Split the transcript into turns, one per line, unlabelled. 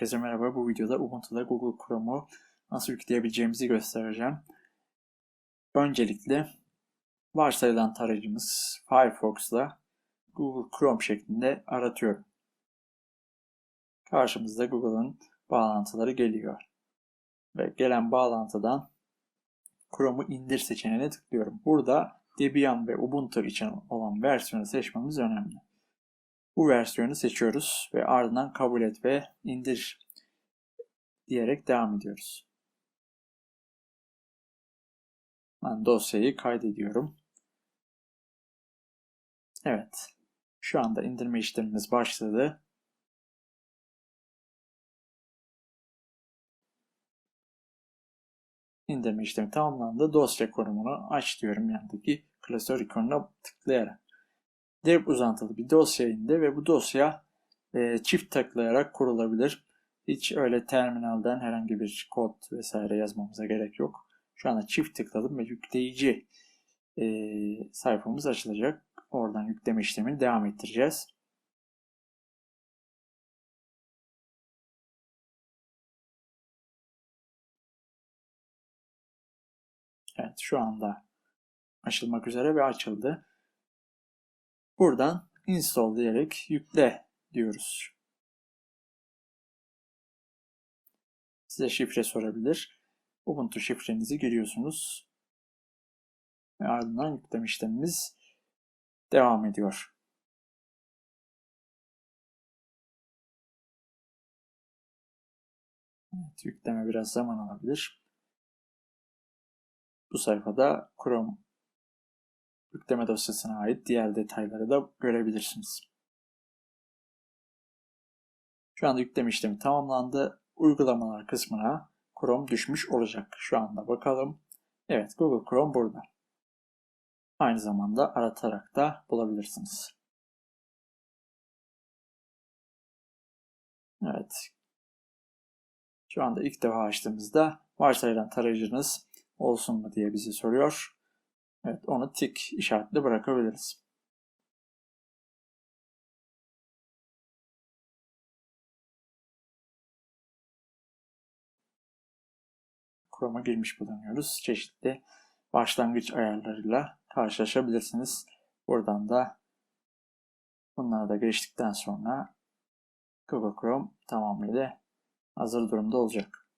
Herkese merhaba. Bu videoda Ubuntu'da Google Chrome'u nasıl yükleyebileceğimizi göstereceğim. Öncelikle varsayılan tarayıcımız Firefox'la Google Chrome şeklinde aratıyorum. Karşımızda Google'ın bağlantıları geliyor. Ve gelen bağlantıdan Chrome'u indir seçeneğine tıklıyorum. Burada Debian ve Ubuntu için olan versiyonu seçmemiz önemli. Bu versiyonu seçiyoruz ve ardından kabul et ve indir diyerek devam ediyoruz. Ben dosyayı kaydediyorum. Evet. Şu anda indirme işlemimiz başladı. İndirme işlemi tamamlandı. Dosya konumunu aç diyorum yandaki klasör ikonuna tıklayarak. Dev uzantılı bir dosya indi ve bu dosya e, çift tıklayarak kurulabilir. Hiç öyle terminalden herhangi bir kod vesaire yazmamıza gerek yok. Şu anda çift tıkladım ve yükleyici e, sayfamız açılacak. Oradan yükleme işlemini devam ettireceğiz. Evet şu anda açılmak üzere ve açıldı. Buradan install diyerek yükle diyoruz. Size şifre sorabilir. Ubuntu şifrenizi giriyorsunuz. Ve ardından yükleme işlemimiz devam ediyor. Evet, yükleme biraz zaman alabilir. Bu sayfada Chrome yükleme dosyasına ait diğer detayları da görebilirsiniz. Şu anda yükleme işlemi tamamlandı. Uygulamalar kısmına Chrome düşmüş olacak. Şu anda bakalım. Evet Google Chrome burada. Aynı zamanda aratarak da bulabilirsiniz. Evet. Şu anda ilk defa açtığımızda varsayılan tarayıcınız olsun mu diye bizi soruyor. Evet onu tik işaretli bırakabiliriz. Chrome'a girmiş bulunuyoruz. Çeşitli başlangıç ayarlarıyla karşılaşabilirsiniz. Buradan da bunları da geçtikten sonra Google Chrome tamamıyla hazır durumda olacak.